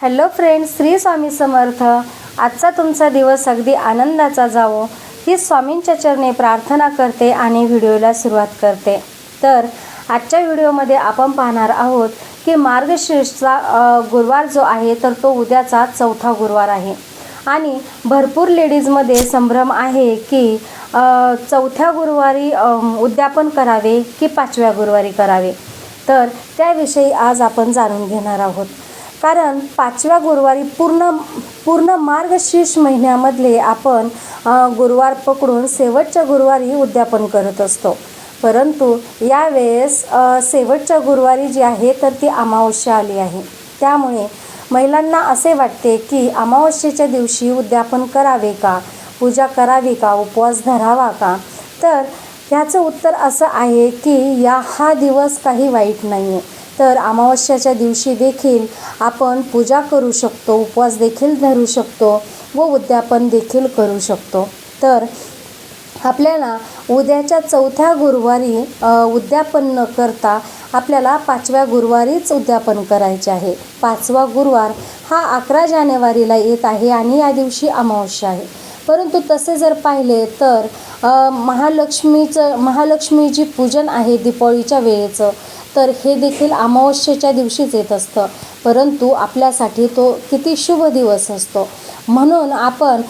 Hello friends Shri Swami Samarth. आजचा तुमचा दिवस अगदी आनंदाचा जावो. ही स्वामींच्या चरणी प्रार्थना करते आणि व्हिडिओला सुरुवात करते. तर आजच्या व्हिडिओमध्ये आपण पाहणार आहोत की मार्गशीर्षचा गुरुवार जो आहे तर तो उद्याचा चौथा गुरुवार आहे. आणि भरपूर लेडीजमध्ये संभ्रम आहे की चौथ्या गुरुवारी उद्यापन करावे की पाचव्या गुरुवारी करावे. तर त्याविषयी आज आपण जाणून घेणार आहोत. कारण पाचव्या गुरुवारी पूर्ण पूर्ण मार्गशीर्ष महिन्यामधले आपण गुरुवार पकडून शेवटच्या गुरुवारी उद्यापन करत असतो. परंतु यावेळेस शेवटच्या गुरुवारी जी आहे तर ती अमावस्या आली आहे. त्यामुळे महिलांना असे वाटते की अमावस्येच्या दिवशी उद्यापन करावे का? पूजा करावी का? उपवास धरावा का? तर ह्याचं उत्तर असं आहे की या हा दिवस काही वाईट नाही आहे तर अमावस्याच्या दिवशी देखील आपण पूजा करू शकतो उपवास देखील धरू शकतो व उद्यापन देखील करू शकतो. तर आपल्याला उद्याच्या चौथ्या गुरुवारी उद्यापन न करता आपल्याला पाचव्या गुरुवारीच उद्यापन करायचे आहे. पाचवा गुरुवार हा अकरा जानेवारीला येत आहे आणि या दिवशी अमावस्या आहे. परंतु तसे जर पाहिले तर महालक्ष्मीचं महालक्ष्मीची पूजन आहे दीपावळीच्या वेळेचं. तर हे देखील अमावस्येच्या दिवशीच येत असतं. परंतु आपल्यासाठी तो किती शुभ दिवस असतो. म्हणून आपण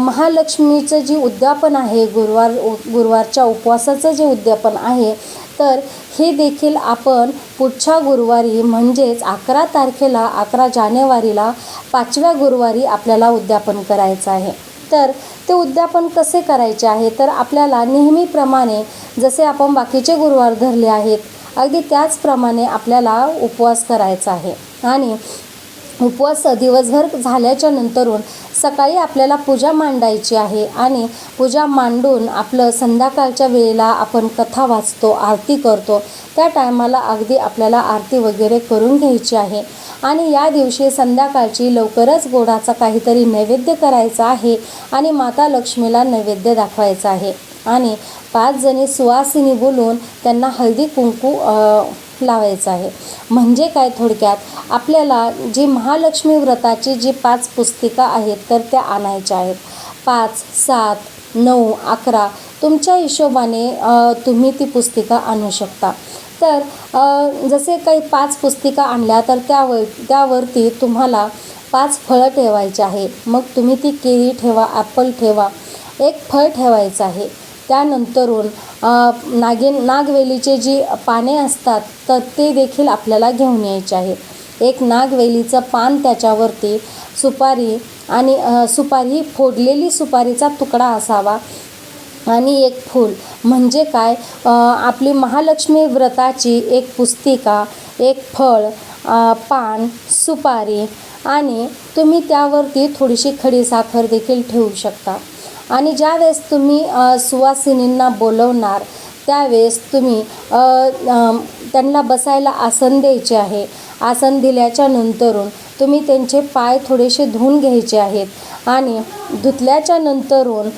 महालक्ष्मीचं जे उद्यापन आहे गुरुवार उ- गुरुवारच्या उपवासाचं जे उद्यापन आहे तर हे देखील आपण पुढच्या गुरुवारी म्हणजेच अकरा तारखेला अकरा जानेवारीला पाचव्या गुरुवारी आपल्याला उद्यापन करायचं आहे. तर ते उद्यापन कसे करायचे आहे? तर आपल्याला नेहमीप्रमाणे जसे आपण बाकीचे गुरुवार धरले आहेत अगदी त्याचप्रमाणे आपल्याला उपवास करायचा आहे. आणि उपवास दिवसभर झाल्याच्या नंतरून सकाळी आपल्याला पूजा मांडायची आहे आणि पूजा मांडून आपलं संध्याकाळच्या वेळेला आपण कथा वाचतो आरती करतो. त्या टायमाला अगदी आपल्याला आरती वगैरे करून घ्यायची आहे. आणि या दिवशी संध्याकाळची लवकरच गोडाचा काहीतरी नैवेद्य करायचा आहे आणि माता लक्ष्मीला नैवेद्य दाखवायचा आहे. आणि पाच जणी सुवासिनी बोलून त्यांना हळदी कुंकू लावायचं आहे. म्हणजे काय थोडक्यात आपल्याला जी महालक्ष्मी व्रताची जी पाच पुस्तिका आहेत तर त्या आणायच्या आहेत. पाच सात नऊ अकरा तुमच्या हिशोबाने तुम्ही ती पुस्तिका आणू शकता. तर जसे काही पाच पुस्तिका आणल्या तर त्यावर त्यावरती तुम्हाला पाच फळं ठेवायची आहे. मग तुम्ही ती केळी ठेवा ॲपल ठेवा. एक फळ ठेवायचं आहे. त्यानंतरून नागे नागिन नागवेलीचे जी पाने असतात तर ते देखील आपल्याला घेऊन यायचे आहे. एक नागवेलीचं पान त्याच्यावरती सुपारी आणि सुपारी फोडलेली सुपारीचा तुकडा असावा आणि एक फूल. म्हणजे काय? आपली महालक्ष्मी व्रताची एक पुस्तिका एक फळ पान सुपारी आणि तुम्ही त्यावरती थोडीशी खडी साखर देखील ठेवू शकता. आणि ज्यावेळेस तुम्ही सुवासिनींना बोलवणार त्यावेळेस तुम्ही त्यांना बसायला आसन द्यायचे आहे. आसन दिल्याच्या नंतरून तुम्ही त्यांचे पाय थोडेसे धुवून घ्यायचे आहेत आणि धुतल्याच्या नंतरून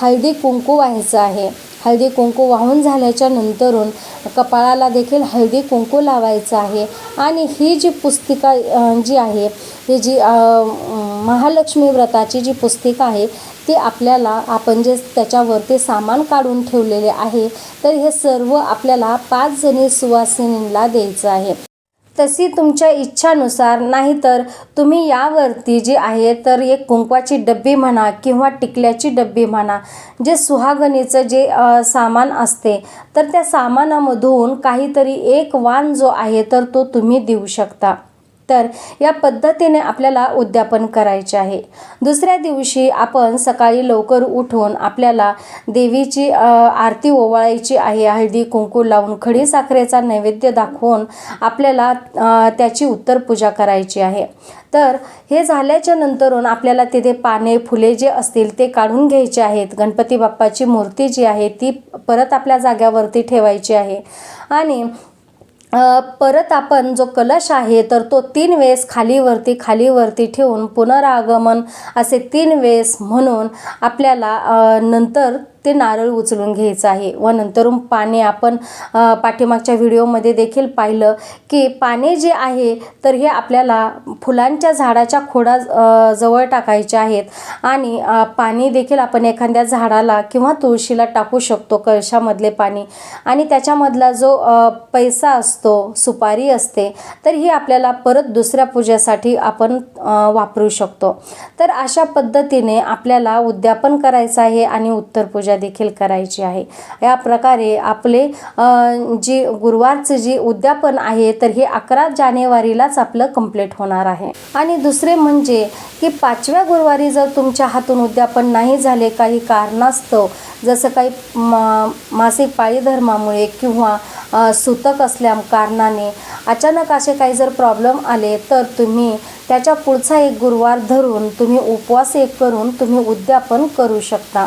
हळदी कुंकू व्हायचं आहे. हळदी कुंकू वाहून झाल्याच्या नंतरून कपाळाला देखील हळदी कुंकू लावायचं आहे. आणि ही जी पुस्तिका जी आहे ही जी महालक्ष्मी व्रताची जी पुस्तिका आहे ती आपल्याला आपण जे त्याच्यावरती सामान काढून ठेवलेले आहे तर हे सर्व आपल्याला पाच जणी सुवासिनींना द्यायचं आहे. तशी तुमच्या इच्छानुसार नाहीतर तुम्ही यावरती जी आहे तर एक कुंकवाची डब्बी म्हणा किंवा टिकल्याची डब्बी म्हणा जे सुहागणीचं जे सामान असते तर त्या सामानामधून काहीतरी एक वाण जो आहे तर तो तुम्ही देऊ शकता. तर या पद्धतीने आपल्याला उद्यापन करायचे आहे. दुसऱ्या दिवशी आपण सकाळी लवकर उठून आपल्याला देवीची आरती ओवाळायची आहे. हळदी कुंकू लावून खडी साखरेचा नैवेद्य दाखवून आपल्याला त्याची उत्तर पूजा करायची आहे. तर हे झाल्याच्या नंतरून आपल्याला तिथे पाने फुले जे असतील ते काढून घ्यायचे आहेत. गणपती बाप्पाची मूर्ती जी आहे ती परत आपल्या जाग्यावरती ठेवायची आहे. आणि परत आपण जो कलश आहे तर तो तीन वेळेस खालीवरती खालीवरती ठेवून पुनरागमन असे तीन वेळेस म्हणून आपल्याला नंतर ते नारळ उचलून घ्यायचं आहे व नंतरून पाने आपण पाठीमागच्या व्हिडिओमध्ये देखील पाहिलं की पाने जे आहे तर हे आपल्याला फुलांच्या झाडाच्या खोडा जवळ टाकायचे आहेत आणि पाणी देखील आपण एखाद्या झाडाला किंवा तुळशीला टाकू शकतो कळशामधले पाणी आणि त्याच्यामधला जो पैसा असतो सुपारी असते तर ही आपल्याला परत दुसऱ्या पूजेसाठी आपण वापरू शकतो. तर अशा पद्धतीने आपल्याला उद्यापन करायचं आहे आणि उत्तर पूजा देखील करायची आहे. या प्रकारे आपले जे जी गुरुवारचं जे उद्यापन आहे तर हे अकरा जानेवारीलाच आपलं कंप्लीट होणार आहे. आणि दुसरे म्हणजे की पाचव्या गुरुवारी जर तुमच्या हातून उद्यापन नाही झाले काही कारणास्तव जसं काही मा मासिक पाळी धर्मामुळे किंवा सुतक असल्या कारणाने अचानक असे काही जर प्रॉब्लेम आले तर तुम्ही त्याच्या पुढचा एक गुरुवार धरून तुम्ही उपवास एक करून तुम्ही उद्यापन करू शकता.